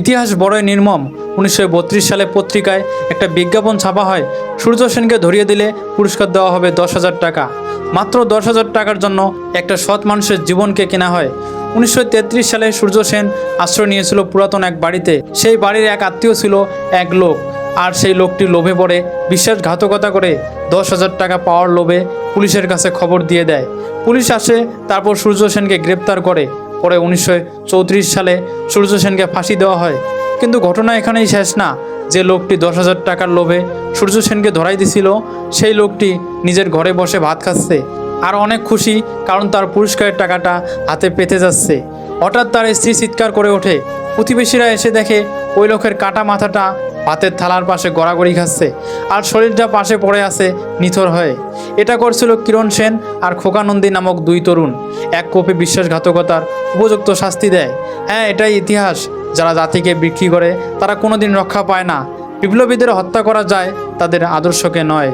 ইতিহাস বড়ই নির্মম। উনিশশো বত্রিশ সালে পত্রিকায় একটা বিজ্ঞাপন ছাপা হয়। সূর্য সেনকে ধরিয়ে দিলে পুরস্কার দেওয়া হবে দশ হাজার টাকা। মাত্র দশ হাজার টাকার জন্য একটা সৎ মানুষের জীবনকে কেনা হয়। উনিশশো তেত্রিশ সালে সূর্য সেন আশ্রয় নিয়েছিল পুরাতন এক বাড়িতে। সেই বাড়ির এক আত্মীয় ছিল এক লোক। আর সেই লোকটি লোভে পড়ে বিশ্বাসঘাতকতা করে দশ হাজার টাকা পাওয়ার লোভে পুলিশের কাছে খবর দিয়ে দেয়। পুলিশ আসে, তারপর সূর্য সেনকে গ্রেপ্তার করে। পরে উনিশশো চৌত্রিশ সালে সূর্য সেনকে ফাঁসি দেওয়া হয়। কিন্তু ঘটনা এখানেই শেষ না। যে লোকটি দশ হাজার টাকার লোভে সূর্য সেনকে ধরাই দিছিল, সেই লোকটি নিজের ঘরে বসে ভাত খাচ্ছে। আর অনেক খুশি, কারণ তার পুরস্কারের টাকাটা হাতে পেতে যাচ্ছে। হঠাৎ তার স্ত্রী চিৎকার করে ওঠে। প্রতিবেশীরা এসে দেখে ওই লোকের কাটা মাথাটা ভাতের থালার পাশে গড়াগড়ি খাচ্ছে, আর শরীরটা পাশে পড়ে আছে, নিথর হয়ে। এটা করছিল কিরণ সেন আর খোকানন্দী নামক দুই তরুণ। এক কোপে বিশ্বাসঘাতকতার উপযুক্ত শাস্তি দেয়। হ্যাঁ এটাই ইতিহাস। যারা জাতিকে বিক্রি করে, তারা কোনোদিন রক্ষা পায় না। বিপ্লবীদের হত্যা করা যায় তাদের আদর্শকে নয়।